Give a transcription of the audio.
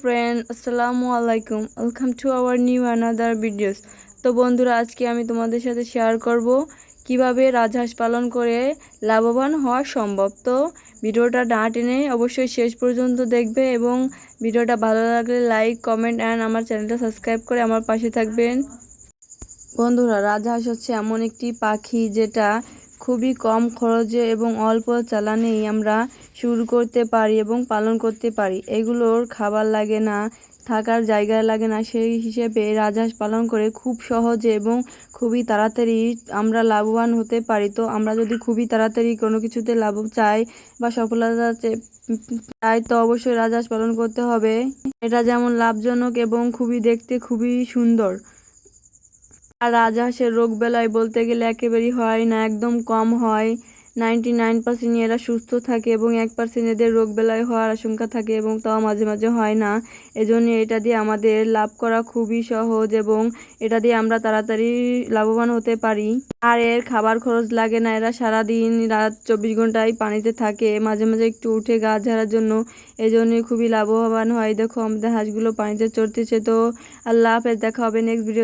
Friend আসসালামু আলাইকুম welcome to our new another videos তো বন্ধুরা, আজকে আমি তোমাদের সাথে শেয়ার করব কীভাবে রাজহাঁস পালন করে লাভবান হওয়া সম্ভব। তো ভিডিওটা না টেনে অবশ্যই শেষ পর্যন্ত দেখবে এবং ভিডিওটা ভালো লাগলে লাইক কমেন্ট অ্যান্ড আমার চ্যানেলটা সাবস্ক্রাইব করে আমার পাশে থাকবেন। বন্ধুরা, রাজহাঁস হচ্ছে এমন একটি পাখি যেটা খুবই কম খরচে এবং অল্প চালানেই আমরা শুরু করতে পারি এবং পালন করতে পারি। এগুলোর খাবার লাগে না, থাকার জায়গা লাগে না, সেই হিসেবে রাজহাঁস পালন করে খুব সহজে এবং খুবই তাড়াতাড়ি আমরা লাভবান হতে পারি। তো আমরা যদি খুবই তাড়াতাড়ি কোনো কিছুতে লাভ চাই বা সফলতা চাই, তো অবশ্যই রাজহাঁস পালন করতে হবে। এটা যেমন লাভজনক এবং খুবই দেখতে খুবই সুন্দর। আর রাজহাঁসের রোগ বেলায় বলতে গেলে একেবারেই হয় না, একদম কম হয়। নাইনটি নাইন পার্সেন্ট এরা সুস্থ থাকে এবং এক পার্সেন্ট এদের রোগ বেলায় হওয়ার আশঙ্কা থাকে এবং তাও মাঝে মাঝে হয় না। এজন্য এটা দিয়ে আমাদের লাভ করা খুবই সহজ এবং এটা দিয়ে আমরা তাড়াতাড়ি লাভবান হতে পারি। আর এর খাবার খরচ লাগে না, এরা সারাদিন রাত চব্বিশ ঘন্টায় পানিতে থাকে, মাঝে মাঝে একটু উঠে গাছ ঝাড়ার জন্য। এই জন্যই খুবই লাভবান হয়। দেখো আমাদের হাঁসগুলো পানিতে চড়তেছে তো, আল্লাহ হাফেজ, দেখা হবে নেক্সট ভিডিও